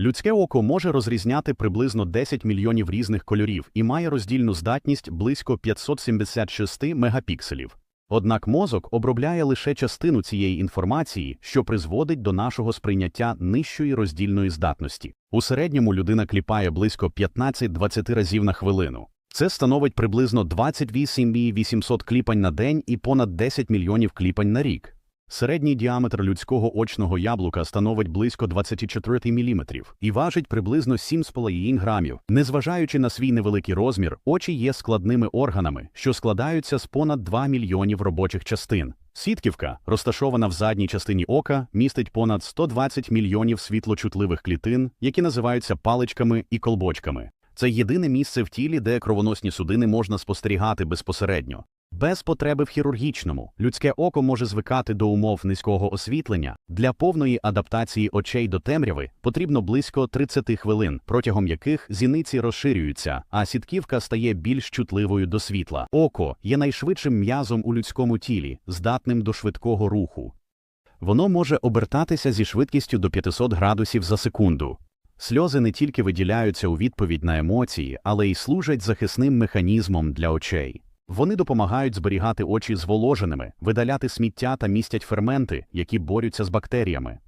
Людське око може розрізняти приблизно 10 мільйонів різних кольорів і має роздільну здатність близько 576 мегапікселів. Однак мозок обробляє лише частину цієї інформації, що призводить до нашого сприйняття нижчої роздільної здатності. У середньому людина кліпає близько 15-20 разів на хвилину. Це становить приблизно 28 800 кліпань на день і понад 10 мільйонів кліпань на рік. Середній діаметр людського очного яблука становить близько 24 мм і важить приблизно 7,5 грамів. Незважаючи на свій невеликий розмір, очі є складними органами, що складаються з понад 2 мільйонів робочих частин. Сітківка, розташована в задній частині ока, містить понад 120 мільйонів світлочутливих клітин, які називаються паличками і колбочками. Це єдине місце в тілі, де кровоносні судини можна спостерігати безпосередньо. Без потреби в хірургічному людське око може звикати до умов низького освітлення. Для повної адаптації очей до темряви потрібно близько 30 хвилин, протягом яких зіниці розширюються, а сітківка стає більш чутливою до світла. Око є найшвидшим м'язом у людському тілі, здатним до швидкого руху. Воно може обертатися зі швидкістю до 500 градусів за секунду. Сльози не тільки виділяються у відповідь на емоції, але й служать захисним механізмом для очей. Вони допомагають зберігати очі зволоженими, видаляти сміття та містять ферменти, які борються з бактеріями.